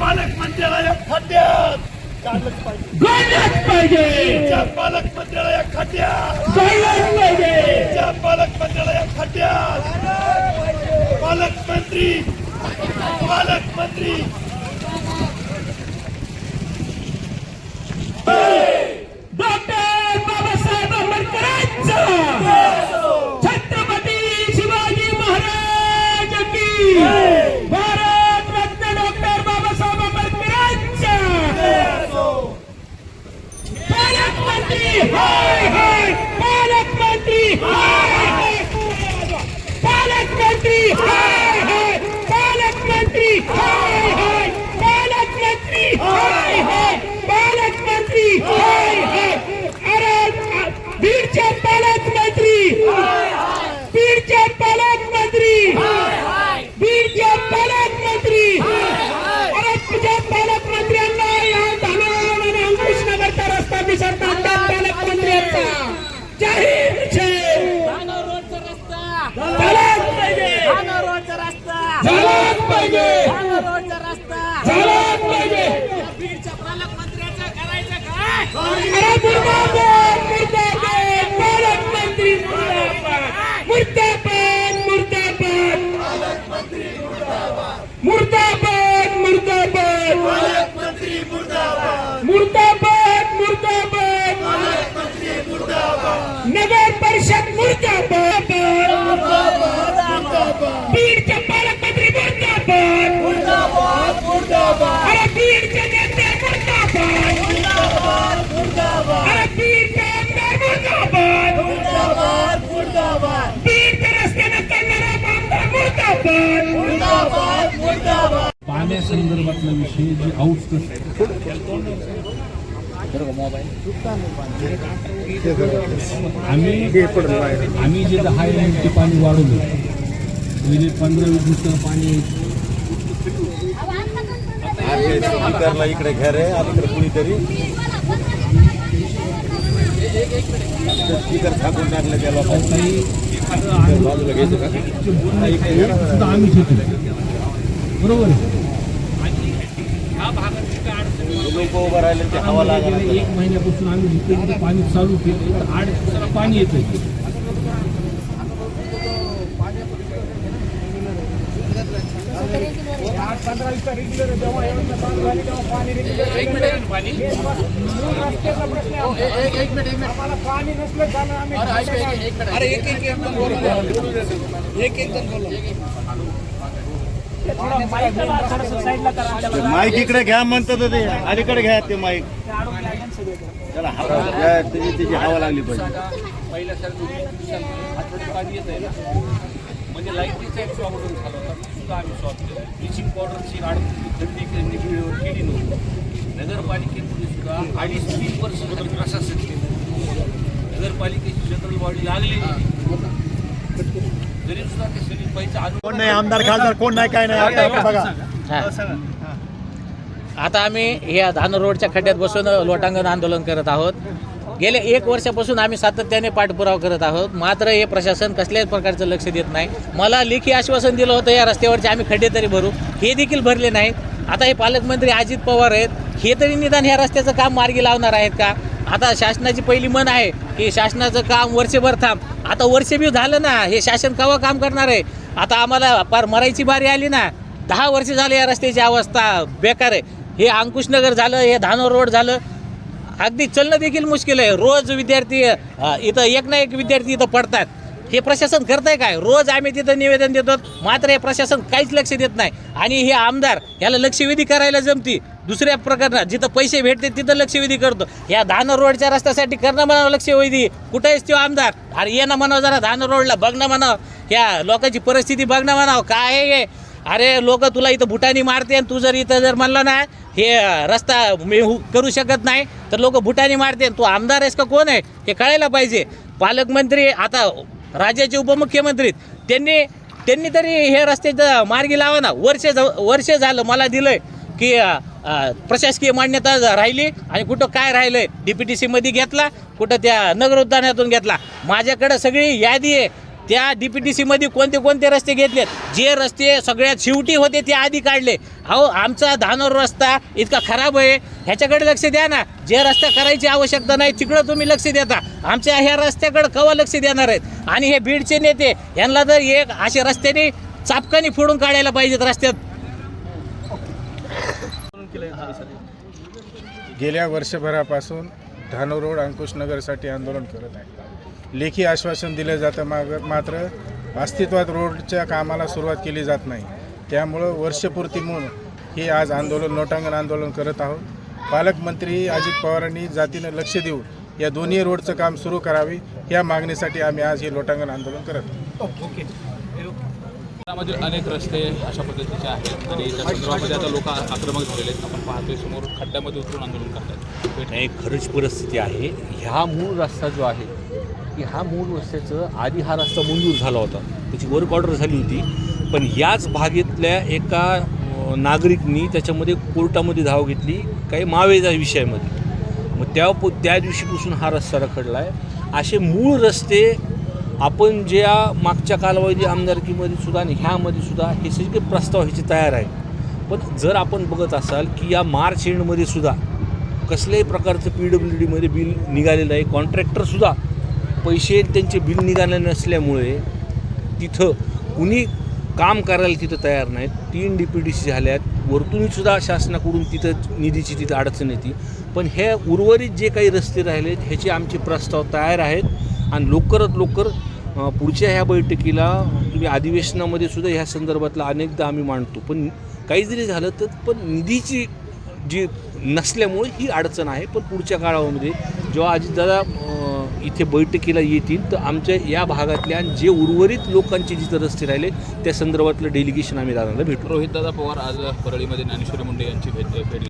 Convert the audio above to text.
पालकमंत्र्याला या खड्ड्यात काढलंच पाहिजे. पालकमंत्र्याला बीडच्या पालकमंत्र्याला या खड्ड्यात पालकमंत्री पालकमंत्री पालकमंत्री हाय हाय पालकमंत्री हाय हाय पालकमंत्री हाय हाय अरे बीडचे पालकमंत्री परिषद मुर्दाबाद. मुर्दाबाद. पालकमंत्री अरे बीडचे नेते मुर्दाबाद. मुर्दाबाद मुर्दाबाद. अरे बीडचे आमदार मुर्दाबाद. मुर्दाबाद मुर्दाबाद. बीडचे रस्त्याने चालणारा आमदार मुर्दाबाद. मुर्दाबाद मुर्दाबाद. पाण्यासंदर्भातला विषय जी आउटस्कट आम्ही आम्ही जे दहा एम टी पाणी वाढवलं म्हणजे पंधरा वीस दिवसानं पाणी स्पीकरला इकडे घ्या रे अलीकडे कुणीतरी. स्पीकर टाकून टाकलं त्या लोकांनी. बाजूला घ्यायचं का? सुद्धा आम्हीच होतो बरोबर आहे. लोक उभं राहिले ते हवा लागला गेल्या एक महिन्यापासून आम्ही जिथे जिथे पाणी चालू केलं तर आठ दिवसाला पाणी येतं माईक इकडे घ्या म्हणतात ते. अलीकडे घ्या ते माईक. त्याला हवा त्याची त्याची हवा लागली पाहिजे. पहिल्यासारखं पाणी येत आहे ना म्हणजे लाईटीचा एक प्रॉब्लेम झाला होता. सुद्धा आम्ही सॉल्व्ह केला. ब्लिचिंग पावडरची गाड थंडी केली केली नव्हती. नगरपालिकेमध्ये सुद्धा अडीच तीन वर्ष झालं प्रशासन केलं. नगरपालिकेची जनरल बॉडी लागली. कोण नाही आमदार खासदार कोण नाही काय नाही आता बघा. आता आम्ही या धान रोडच्या खड्ड्यात बसून लोटांगण आंदोलन करत आहोत. गेले एक वर्षापासून आम्ही सातत्याने पाठपुरावा करत आहोत. मात्र हे प्रशासन कसल्याच प्रकारचं लक्ष देत नाही. मला लेखी आश्वासन दिलं होतं या रस्त्यावरचे आम्ही खड्डे तरी भरू. हे देखील भरले नाहीत. आता हे पालकमंत्री अजित पवार आहेत. हे तरी निदान ह्या रस्त्याचं काम मार्गी लावणार आहेत का? आता शासनाची पहिली मन आहे की शासनाचं काम वर्षभर थांब. आता वर्ष बी झालं ना हे शासन केव्हा काम करणार आहे? आता आम्हाला पार मरायची बारी आली ना दहा वर्ष झाले या रस्त्याची अवस्था बेकार आहे. हे अंकुशनगर झालं हे धानोर रोड झालं. अगदी चलणं देखील मुश्किल आहे. रोज विद्यार्थी इथं एक ना एक विद्यार्थी इथं पडतात. हे प्रशासन करतंय काय? रोज आम्ही तिथं निवेदन देतो मात्र हे प्रशासन काहीच लक्ष देत नाही. आणि हे आमदार याला लक्षवेधी करायला जमती. दुसऱ्या प्रकरणात जिथं पैसे भेटते तिथं लक्षवेधी करतो. या धानर रोडच्या रस्त्यासाठी करणं म्हणावं लक्षवेधी. कुठं आहेस तो आमदार? अरे ये ना म्हणावं जरा धानर रोडला बघणं म्हणावं. या लोकांची परिस्थिती बघणं म्हणावं. काय आहे हे? अरे लोक तुला इथं भुटानी मारते आणि तू जर इथं जर म्हणलं ना हे रस्ता मी करू शकत नाही तर लोक भुटानी मारते. आणि तू आमदार आहेस का कोण आहे? हे कळायला पाहिजे. पालकमंत्री आता राज्याचे उपमुख्यमंत्री त्यांनी त्यांनी तरी हे रस्त्याचं मार्गी लावा ना. वर्ष वर्ष झालं मला दिलंय की प्रशासकीय मान्यता राहिली आणि कुठं काय राहिलंय डी पी टी सीमध्ये घेतला कुठं त्या नगर उद्यानातून घेतला. माझ्याकडं सगळी यादी आहे. त्या डी पी टी सीमध्ये कोणते कोणते रस्ते घेतलेत? जे रस्ते सगळ्यात शेवटी होते ते आधी काढले. अहो आमचा धानोर रस्ता इतका खराब आहे. ह्याच्याकडे लक्ष द्या ना. जे रस्ता करायची आवश्यकता नाही तिकडं तुम्ही लक्ष देता. आमच्या ह्या रस्त्याकडे कवा लक्ष देणार आहेत? आणि हे बीडचे नेते यांना तर एक असे रस्त्याने चापकानी फोडून काढायला पाहिजेत रस्त्यात. गेल्या वर्षभरापासून धानू रोड अंकुशनगरसाठी आंदोलन करत आहे. लेखी आश्वासन दिलं जातं माग मात्र अस्तित्वात रोडच्या कामाला सुरुवात केली जात नाही. त्यामुळं वर्षपूर्ती म्हणून हे आज आंदोलन लोटांगण आंदोलन करत आहोत. पालकमंत्री अजित पवारांनी जातीनं लक्ष देऊन या दोन्ही रोडचं काम सुरू करावे या मागणीसाठी आम्ही आज हे लोटांगण आंदोलन करत आहोत. अनेक रस्ते अशा पद्धतीचे आहेत. आणि त्या संदर्भामध्ये आता लोक आक्रमक झालेले आहेत. आपण पाहतोय समोर खड्ड्यामध्ये उतरून आंदोलन करतात. नाही खरंच परिस्थिती आहे. ह्या मूळ रस्ता जो आहे की हा मूळ रस्त्याचं आधी हा रस्ता मंजूर झाला होता. त्याची वर्क ऑर्डर झाली होती. पण याच भागेतल्या एका नागरिकनी त्याच्यामध्ये कोर्टामध्ये धाव घेतली काही मावेजा विषयामध्ये. मग त्या त्या दिवशीपासून हा रस्ता रखडला आहे असे मूळ रस्ते आपण ज्या मागच्या कालावधी आमदारकीमध्ये सुद्धा आणि ह्यामध्ये सुद्धा हे सगळे प्रस्ताव ह्याचे तयार आहेत. पण जर आपण बघत असाल की या मार्च एंडमध्ये सुद्धा कसल्याही प्रकारचं पी डब्ल्यू डीमध्ये बिल निघालेलं आहे कॉन्ट्रॅक्टरसुद्धा पैसे त्यांचे बिल निघाले नसल्यामुळे तिथं कुणी काम करायला तिथं तयार नाहीत. तीन डी पी डी सी झाल्यात. वरतूनसुद्धा शासनाकडून तिथं निधीची तिथं अडचण येते. पण हे उर्वरित जे काही रस्ते राहिलेत ह्याचे आमचे प्रस्ताव तयार आहेत. आणि लवकरात लवकर पुढच्या ह्या बैठकीला तुम्ही अधिवेशनामध्ये सुद्धा ह्या संदर्भातला अनेकदा आम्ही मांडतो. पण काही जरी झालं तर पण निधीची जी नसल्यामुळे ही अडचण आहे. पण पुढच्या काळामध्ये जेव्हा अजितदादा इथे बैठकीला येतील तर आमच्या या भागातल्या जे उर्वरित लोकांचे जिथं रस्ते राहिले त्या संदर्भातलं डेलिगेशन आम्ही दादाला भेटू. रोहितदादा पवार आज परळीमध्ये ज्ञानेश्वरी मुंडे यांची भेट भेट